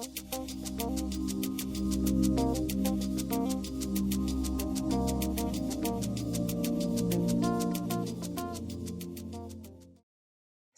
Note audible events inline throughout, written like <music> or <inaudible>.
Thank you.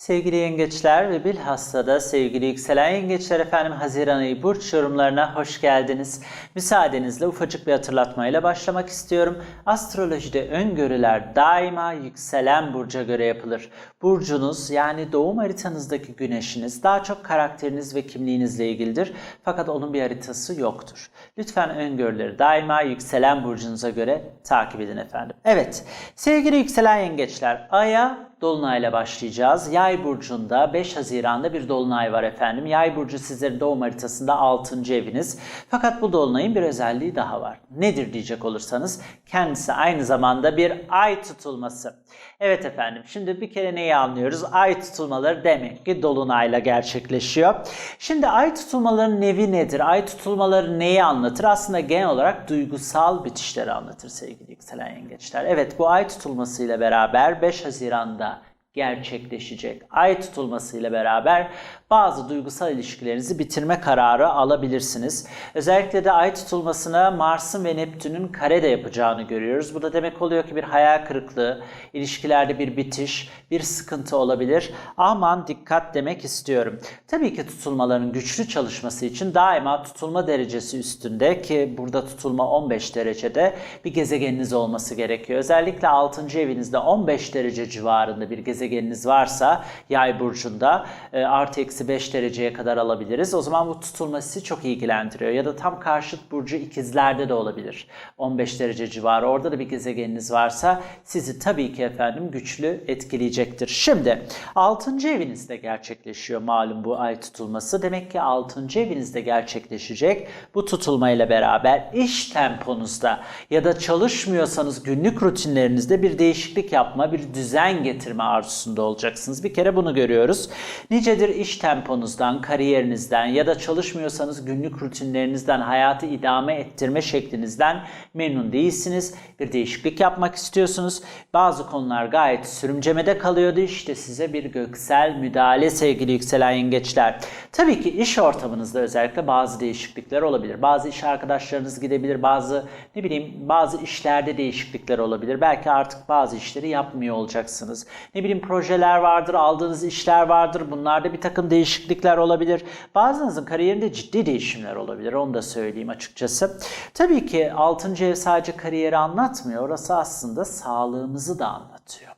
Sevgili yengeçler ve bilhassa da sevgili yükselen yengeçler efendim Haziran ayı burç yorumlarına hoş geldiniz. Müsaadenizle ufacık bir hatırlatmayla başlamak istiyorum. Astrolojide öngörüler daima yükselen burca göre yapılır. Burcunuz yani doğum haritanızdaki güneşiniz daha çok karakteriniz ve kimliğinizle ilgilidir. Fakat onun bir haritası yoktur. Lütfen öngörüleri daima yükselen burcunuza göre takip edin efendim. Evet sevgili yükselen yengeçler aya Dolunay'la başlayacağız. Yay burcunda 5 Haziran'da bir dolunay var efendim. Yay burcu sizlerin doğum haritasında 6. eviniz. Fakat bu dolunayın bir özelliği daha var. Nedir diyecek olursanız kendisi aynı zamanda bir ay tutulması. Evet efendim şimdi bir kere neyi anlıyoruz? Ay tutulmaları demek ki dolunayla gerçekleşiyor. Şimdi ay tutulmalarının nevi nedir? Ay tutulmaları neyi anlatır? Aslında genel olarak duygusal bitişleri anlatır sevgili yükselen yengeçler. Evet bu ay tutulmasıyla beraber 5 Haziran'da gerçekleşecek. Ay tutulmasıyla beraber bazı duygusal ilişkilerinizi bitirme kararı alabilirsiniz. Özellikle de ay tutulmasına Mars'ın ve Neptün'ün karede yapacağını görüyoruz. Bu da demek oluyor ki bir hayal kırıklığı, ilişkilerde bir bitiş, bir sıkıntı olabilir. Aman dikkat demek istiyorum. Tabii ki tutulmaların güçlü çalışması için daima tutulma derecesi üstünde ki burada tutulma 15 derecede bir gezegeniniz olması gerekiyor. Özellikle 6. evinizde 15 derece civarında bir gezegeniniz varsa yay burcunda e, artı eksi 5 dereceye kadar alabiliriz. O zaman bu tutulma sizi çok ilgilendiriyor. Ya da tam karşıt burcu ikizlerde de olabilir. 15 derece civarı orada da bir gezegeniniz varsa sizi tabii ki efendim güçlü etkileyecektir. Şimdi 6. evinizde gerçekleşiyor malum bu ay tutulması. Demek ki 6. evinizde gerçekleşecek bu tutulmayla beraber iş temponuzda ya da çalışmıyorsanız günlük rutinlerinizde bir değişiklik yapma, bir düzen getirme arzusunda olacaksınız. Bir kere bunu görüyoruz. Nicedir iş temponuzdan, kariyerinizden ya da çalışmıyorsanız günlük rutinlerinizden, hayatı idame ettirme şeklinizden memnun değilsiniz. Bir değişiklik yapmak istiyorsunuz. Bazı konular gayet sürümcemede kalıyordu. İşte size bir göksel müdahale sevgili yükselen yengeçler. Tabii ki iş ortamınızda özellikle bazı değişiklikler olabilir. Bazı iş arkadaşlarınız gidebilir. Bazı ne bileyim bazı işlerde değişiklikler olabilir. Belki artık bazı işleri yapmıyor olacaksınız. Ne bileyim projeler vardır, aldığınız işler vardır. Bunlarda bir takım değişiklikler olabilir. Bazınızın kariyerinde ciddi değişimler olabilir. Onu da söyleyeyim açıkçası. Tabii ki 6. ev sadece kariyeri anlatmıyor. Orası aslında sağlığımızı da anlatıyor.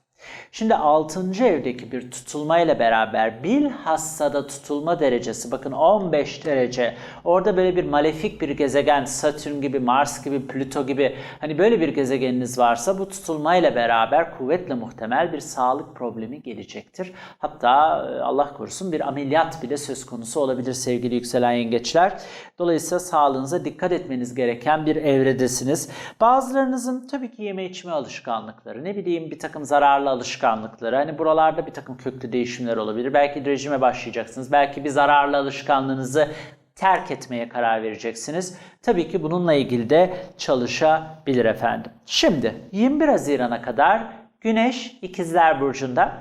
Şimdi 6. evdeki bir tutulmayla beraber bilhassa da tutulma derecesi bakın 15 derece orada böyle bir malefik bir gezegen Satürn gibi Mars gibi Plüto gibi hani böyle bir gezegeniniz varsa bu tutulmayla beraber kuvvetle muhtemel bir sağlık problemi gelecektir. Hatta e, Allah korusun bir ameliyat bile söz konusu olabilir sevgili yükselen yengeçler. Dolayısıyla sağlığınıza dikkat etmeniz gereken bir evredesiniz. Bazılarınızın tabii ki yeme içme alışkanlıkları ne bileyim bir takım zararlı alışkanlıkları. Hani buralarda bir takım köklü değişimler olabilir. Belki rejime başlayacaksınız. Belki bir zararlı alışkanlığınızı terk etmeye karar vereceksiniz. Tabii ki bununla ilgili de çalışabilir efendim. Şimdi 21 Haziran'a kadar Güneş ikizler burcunda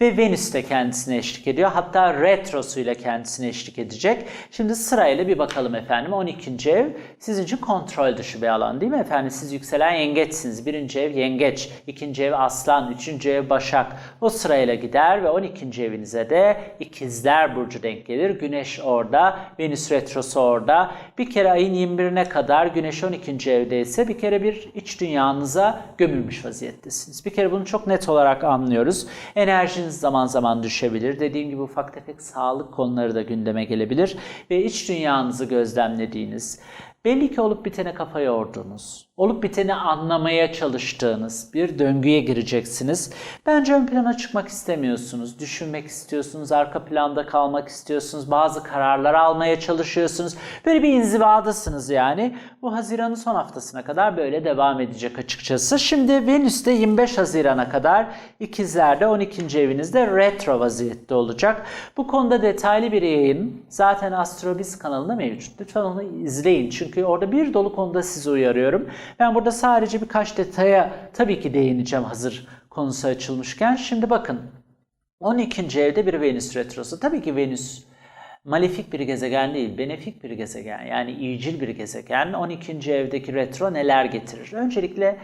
ve Venüs de kendisine eşlik ediyor. Hatta retrosuyla kendisine eşlik edecek. Şimdi sırayla bir bakalım efendim. 12. ev sizin için kontrol dışı bir alan değil mi efendim? Siz yükselen yengeçsiniz. Birinci ev yengeç, ikinci ev aslan, üçüncü ev başak. O sırayla gider ve 12. evinize de ikizler burcu denk gelir. Güneş orada, Venüs retrosu orada. Bir kere ayın 21'ine kadar Güneş 12. evdeyse bir kere bir iç dünyanıza gömülmüş vaziyettesiniz. Bir kere bunu çok net olarak anlıyoruz. Enerjiniz zaman zaman düşebilir. Dediğim gibi ufak tefek sağlık konuları da gündeme gelebilir. Ve iç dünyanızı gözlemlediğiniz, belli ki olup bitene kafa yorduğunuz, olup biteni anlamaya çalıştığınız bir döngüye gireceksiniz. Bence ön plana çıkmak istemiyorsunuz, düşünmek istiyorsunuz, arka planda kalmak istiyorsunuz, bazı kararlar almaya çalışıyorsunuz. Böyle bir inzivadasınız yani. Bu Haziran'ın son haftasına kadar böyle devam edecek açıkçası. Şimdi Venüs de 25 Haziran'a kadar ikizlerde 12. evinizde retro vaziyette olacak. Bu konuda detaylı bir yayın zaten Astrobiz kanalında mevcut. Lütfen onu izleyin çünkü orada bir dolu konuda sizi uyarıyorum. Ben burada sadece birkaç detaya tabii ki değineceğim hazır konusu açılmışken. Şimdi bakın 12. evde bir Venüs retrosu. Tabii ki Venüs malefik bir gezegen değil, benefik bir gezegen. Yani iyicil bir gezegen. 12. evdeki retro neler getirir? Öncelikle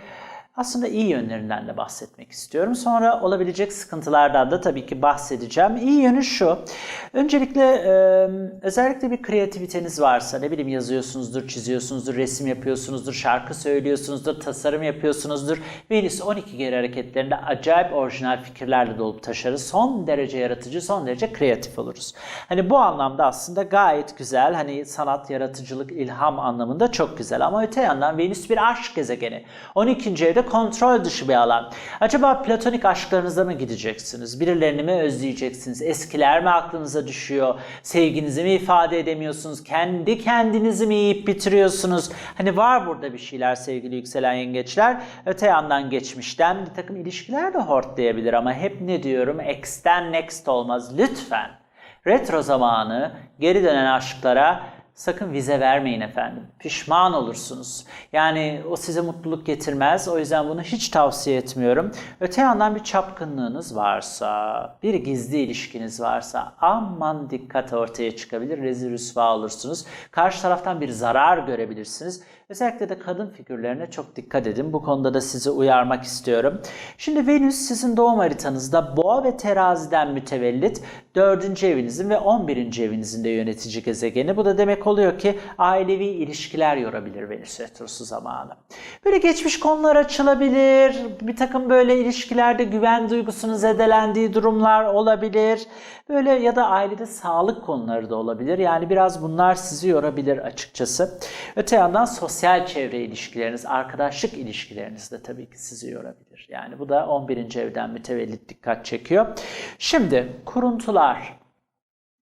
aslında iyi yönlerinden de bahsetmek istiyorum. Sonra olabilecek sıkıntılardan da tabii ki bahsedeceğim. İyi yönü şu. Öncelikle e, özellikle bir kreativiteniz varsa, ne bileyim yazıyorsunuzdur, çiziyorsunuzdur, resim yapıyorsunuzdur, şarkı söylüyorsunuzdur, tasarım yapıyorsunuzdur. Venüs 12 geri hareketlerinde acayip orijinal fikirlerle dolup taşarız. Son derece yaratıcı, son derece kreatif oluruz. Hani bu anlamda aslında gayet güzel. Hani sanat, yaratıcılık, ilham anlamında çok güzel. Ama öte yandan Venüs bir aşk gezegeni. 12. evde kontrol dışı bir alan. Acaba platonik aşklarınıza mı gideceksiniz? Birilerini mi özleyeceksiniz? Eskiler mi aklınıza düşüyor? Sevginizi mi ifade edemiyorsunuz? Kendi kendinizi mi yiyip bitiriyorsunuz? Hani var burada bir şeyler sevgili yükselen yengeçler. Öte yandan geçmişten bir takım ilişkiler de hortlayabilir ama hep ne diyorum? X'ten next olmaz. Lütfen retro zamanı geri dönen aşklara Sakın vize vermeyin efendim. Pişman olursunuz. Yani o size mutluluk getirmez. O yüzden bunu hiç tavsiye etmiyorum. Öte yandan bir çapkınlığınız varsa, bir gizli ilişkiniz varsa aman dikkat ortaya çıkabilir. Rezil rüsva olursunuz. Karşı taraftan bir zarar görebilirsiniz. Özellikle de kadın figürlerine çok dikkat edin. Bu konuda da sizi uyarmak istiyorum. Şimdi Venüs sizin doğum haritanızda boğa ve teraziden mütevellit 4. evinizin ve 11. evinizin de yönetici gezegeni. Bu da demek oluyor ki ailevi ilişkiler yorabilir Venüs retrosu zamanı. Böyle geçmiş konular açılabilir. Bir takım böyle ilişkilerde güven duygusunun zedelendiği durumlar olabilir. Böyle ya da ailede sağlık konuları da olabilir. Yani biraz bunlar sizi yorabilir açıkçası. Öte yandan sosyal çevre ilişkileriniz, arkadaşlık ilişkileriniz de tabii ki sizi yorabilir. Yani bu da 11. evden mütevellit dikkat çekiyor. Şimdi kuruntular,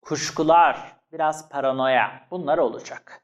kuşkular, biraz paranoya bunlar olacak.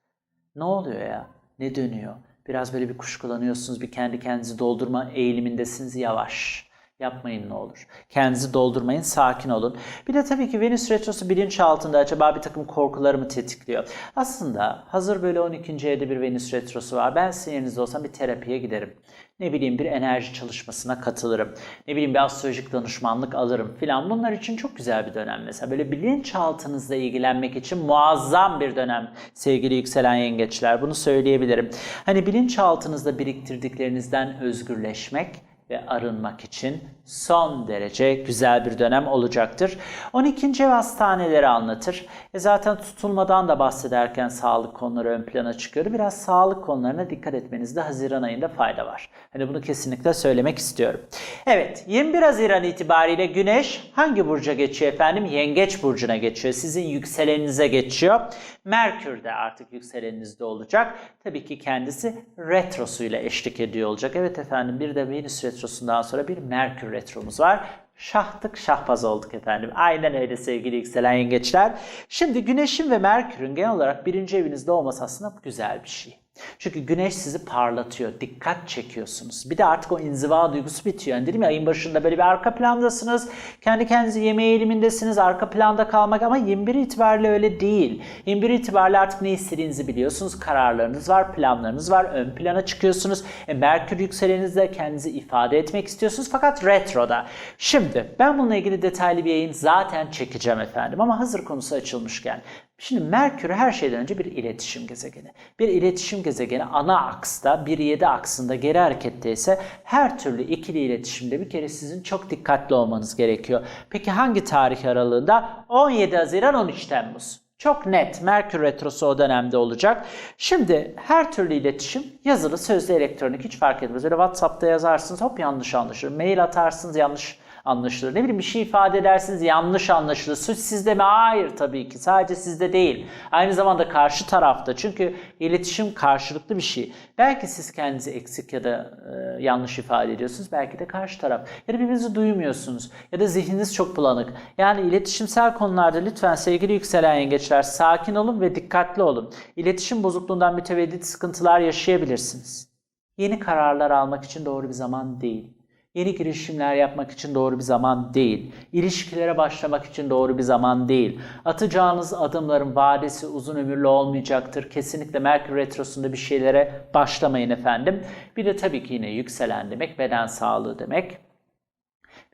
Ne oluyor ya? Ne dönüyor? Biraz böyle bir kuşkulanıyorsunuz, bir kendi kendinizi doldurma eğilimindesiniz yavaş. Yapmayın ne olur. Kendinizi doldurmayın, sakin olun. Bir de tabii ki Venüs Retrosu bilinçaltında acaba bir takım korkuları mı tetikliyor? Aslında hazır böyle 12. evde bir Venüs Retrosu var. Ben sizin yerinizde olsam bir terapiye giderim. Ne bileyim bir enerji çalışmasına katılırım. Ne bileyim bir astrolojik danışmanlık alırım filan. Bunlar için çok güzel bir dönem mesela. Böyle bilinçaltınızla ilgilenmek için muazzam bir dönem sevgili yükselen yengeçler. Bunu söyleyebilirim. Hani bilinçaltınızda biriktirdiklerinizden özgürleşmek ve arınmak için son derece güzel bir dönem olacaktır. 12. ev hastaneleri anlatır. E zaten tutulmadan da bahsederken sağlık konuları ön plana çıkıyor. Biraz sağlık konularına dikkat etmenizde Haziran ayında fayda var. Hani bunu kesinlikle söylemek istiyorum. Evet 21 Haziran itibariyle Güneş hangi burca geçiyor efendim? Yengeç burcuna geçiyor. Sizin yükseleninize geçiyor. Merkür de artık yükseleninizde olacak. Tabii ki kendisi retrosuyla eşlik ediyor olacak. Evet efendim bir de Venüs retrosundan sonra bir Merkür retromuz var. Şahtık şahbaz olduk efendim. Aynen öyle sevgili yükselen yengeçler. Şimdi Güneş'in ve Merkür'ün genel olarak birinci evinizde olması aslında güzel bir şey. Çünkü güneş sizi parlatıyor, dikkat çekiyorsunuz. Bir de artık o inziva duygusu bitiyor. Yani dedim ya ayın başında böyle bir arka plandasınız. Kendi kendinizi yeme eğilimindesiniz, arka planda kalmak ama 21 itibariyle öyle değil. 21 itibariyle artık ne istediğinizi biliyorsunuz. Kararlarınız var, planlarınız var. Ön plana çıkıyorsunuz. E, Merkür yükselenizde kendinizi ifade etmek istiyorsunuz fakat retroda. Şimdi ben bununla ilgili detaylı bir yayın zaten çekeceğim efendim ama hazır konusu açılmışken Şimdi Merkür her şeyden önce bir iletişim gezegeni. Bir iletişim gezegeni ana aksta, 1-7 aksında geri harekette ise her türlü ikili iletişimde bir kere sizin çok dikkatli olmanız gerekiyor. Peki hangi tarih aralığında? 17 Haziran 13 Temmuz. Çok net Merkür Retrosu o dönemde olacak. Şimdi her türlü iletişim yazılı, sözlü, elektronik hiç fark etmez. Öyle WhatsApp'ta yazarsınız hop yanlış anlaşılır. Mail atarsınız yanlış anlaşılır. Ne bileyim bir şey ifade edersiniz yanlış anlaşılır. Suç sizde mi? Hayır tabii ki. Sadece sizde değil. Aynı zamanda karşı tarafta. Çünkü iletişim karşılıklı bir şey. Belki siz kendinizi eksik ya da e, yanlış ifade ediyorsunuz. Belki de karşı taraf. Ya da birbirinizi duymuyorsunuz. Ya da zihniniz çok bulanık. Yani iletişimsel konularda lütfen sevgili yükselen yengeçler sakin olun ve dikkatli olun. İletişim bozukluğundan mütevellit sıkıntılar yaşayabilirsiniz. Yeni kararlar almak için doğru bir zaman değil. Yeni girişimler yapmak için doğru bir zaman değil. İlişkilere başlamak için doğru bir zaman değil. Atacağınız adımların vadesi uzun ömürlü olmayacaktır. Kesinlikle Merkür Retrosu'nda bir şeylere başlamayın efendim. Bir de tabii ki yine yükselen demek beden sağlığı demek.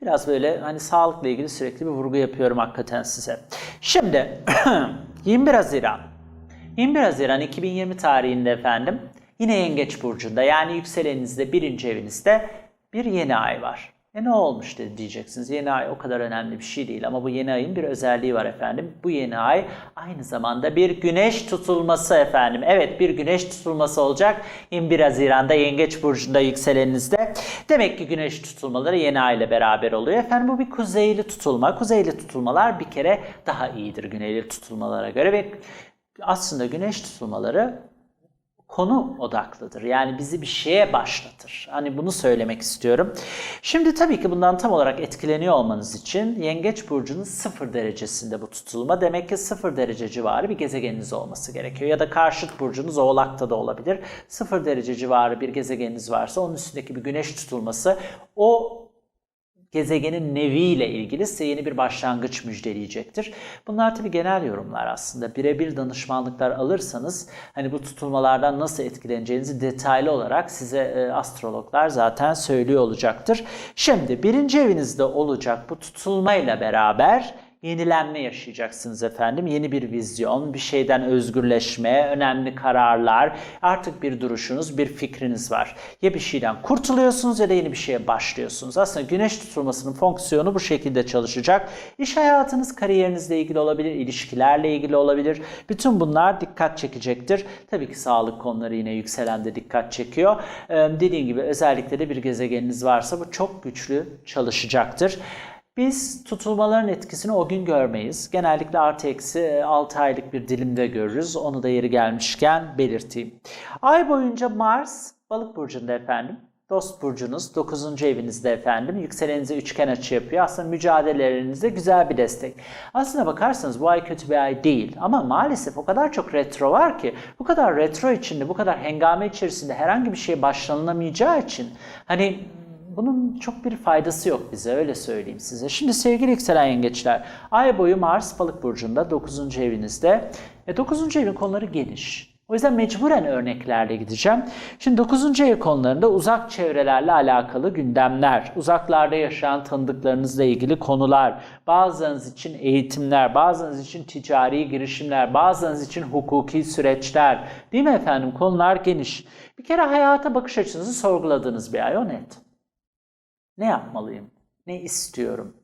Biraz böyle hani sağlıkla ilgili sürekli bir vurgu yapıyorum hakikaten size. Şimdi <clears throat> 21 Haziran. 21 Haziran 2020 tarihinde efendim yine Yengeç Burcu'nda yani yükselenizde birinci evinizde bir yeni ay var. E ne olmuş dedi diyeceksiniz. Yeni ay o kadar önemli bir şey değil ama bu yeni ayın bir özelliği var efendim. Bu yeni ay aynı zamanda bir güneş tutulması efendim. Evet bir güneş tutulması olacak 21 Haziran'da Yengeç Burcu'nda yükselenizde. Demek ki güneş tutulmaları yeni ay ile beraber oluyor. Efendim bu bir kuzeyli tutulma. Kuzeyli tutulmalar bir kere daha iyidir güneyli tutulmalara göre ve aslında güneş tutulmaları konu odaklıdır. Yani bizi bir şeye başlatır. Hani bunu söylemek istiyorum. Şimdi tabii ki bundan tam olarak etkileniyor olmanız için Yengeç Burcu'nun sıfır derecesinde bu tutulma. Demek ki sıfır derece civarı bir gezegeniniz olması gerekiyor. Ya da karşıt burcunuz Oğlak'ta da olabilir. Sıfır derece civarı bir gezegeniniz varsa onun üstündeki bir güneş tutulması o gezegenin neviyle ilgili size yeni bir başlangıç müjdeleyecektir. Bunlar tabii genel yorumlar aslında. Birebir danışmanlıklar alırsanız hani bu tutulmalardan nasıl etkileneceğinizi detaylı olarak size e, astrologlar zaten söylüyor olacaktır. Şimdi birinci evinizde olacak bu tutulmayla beraber yenilenme yaşayacaksınız efendim. Yeni bir vizyon, bir şeyden özgürleşme, önemli kararlar, artık bir duruşunuz, bir fikriniz var. Ya bir şeyden kurtuluyorsunuz ya da yeni bir şeye başlıyorsunuz. Aslında güneş tutulmasının fonksiyonu bu şekilde çalışacak. İş hayatınız, kariyerinizle ilgili olabilir, ilişkilerle ilgili olabilir. Bütün bunlar dikkat çekecektir. Tabii ki sağlık konuları yine yükselende dikkat çekiyor. Ee, dediğim gibi özellikle de bir gezegeniniz varsa bu çok güçlü çalışacaktır. Biz tutulmaların etkisini o gün görmeyiz. Genellikle artı eksi 6 aylık bir dilimde görürüz. Onu da yeri gelmişken belirteyim. Ay boyunca Mars balık burcunda efendim. Dost burcunuz 9. evinizde efendim. Yükselenize üçgen açı yapıyor. Aslında mücadelelerinize güzel bir destek. Aslına bakarsanız bu ay kötü bir ay değil. Ama maalesef o kadar çok retro var ki bu kadar retro içinde, bu kadar hengame içerisinde herhangi bir şeye başlanılamayacağı için hani bunun çok bir faydası yok bize öyle söyleyeyim size. Şimdi sevgili yükselen yengeçler, ay boyu Mars balık burcunda 9. evinizde. E, 9. evin konuları geniş. O yüzden mecburen örneklerle gideceğim. Şimdi 9. ev konularında uzak çevrelerle alakalı gündemler, uzaklarda yaşayan tanıdıklarınızla ilgili konular, bazılarınız için eğitimler, bazılarınız için ticari girişimler, bazılarınız için hukuki süreçler. Değil mi efendim? Konular geniş. Bir kere hayata bakış açınızı sorguladığınız bir ay o net. Ne yapmalıyım? Ne istiyorum?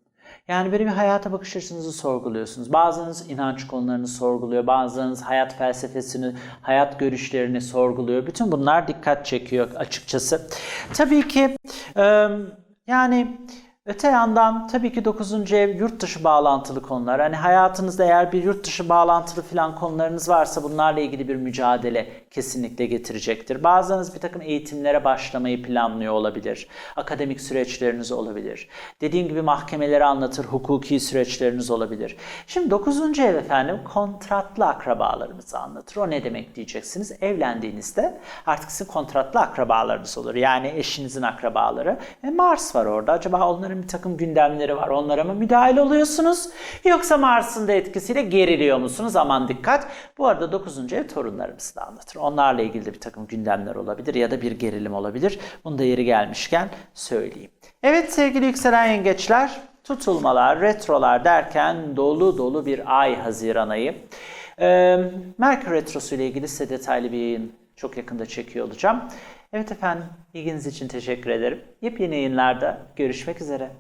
Yani böyle bir hayata bakış açınızı sorguluyorsunuz. Bazılarınız inanç konularını sorguluyor, bazılarınız hayat felsefesini, hayat görüşlerini sorguluyor. Bütün bunlar dikkat çekiyor açıkçası. Tabii ki yani Öte yandan tabii ki 9. ev yurt dışı bağlantılı konular. Hani hayatınızda eğer bir yurt dışı bağlantılı falan konularınız varsa bunlarla ilgili bir mücadele kesinlikle getirecektir. Bazılarınız bir takım eğitimlere başlamayı planlıyor olabilir. Akademik süreçleriniz olabilir. Dediğim gibi mahkemeleri anlatır, hukuki süreçleriniz olabilir. Şimdi 9. ev efendim kontratlı akrabalarımızı anlatır. O ne demek diyeceksiniz? Evlendiğinizde artık sizin kontratlı akrabalarınız olur. Yani eşinizin akrabaları. E Mars var orada. Acaba onların bir takım gündemleri var. Onlara mı müdahale oluyorsunuz? Yoksa Mars'ın da etkisiyle geriliyor musunuz? Aman dikkat. Bu arada 9. ev torunlarımızı da anlatır. Onlarla ilgili de bir takım gündemler olabilir ya da bir gerilim olabilir. Bunu da yeri gelmişken söyleyeyim. Evet sevgili yükselen yengeçler, tutulmalar, retrolar derken dolu dolu bir ay Haziran ayı. Ee, Merkür Retrosu ile ilgili size detaylı bir yayın çok yakında çekiyor olacağım. Evet efendim, ilginiz için teşekkür ederim. Yepyeni yayınlarda görüşmek üzere.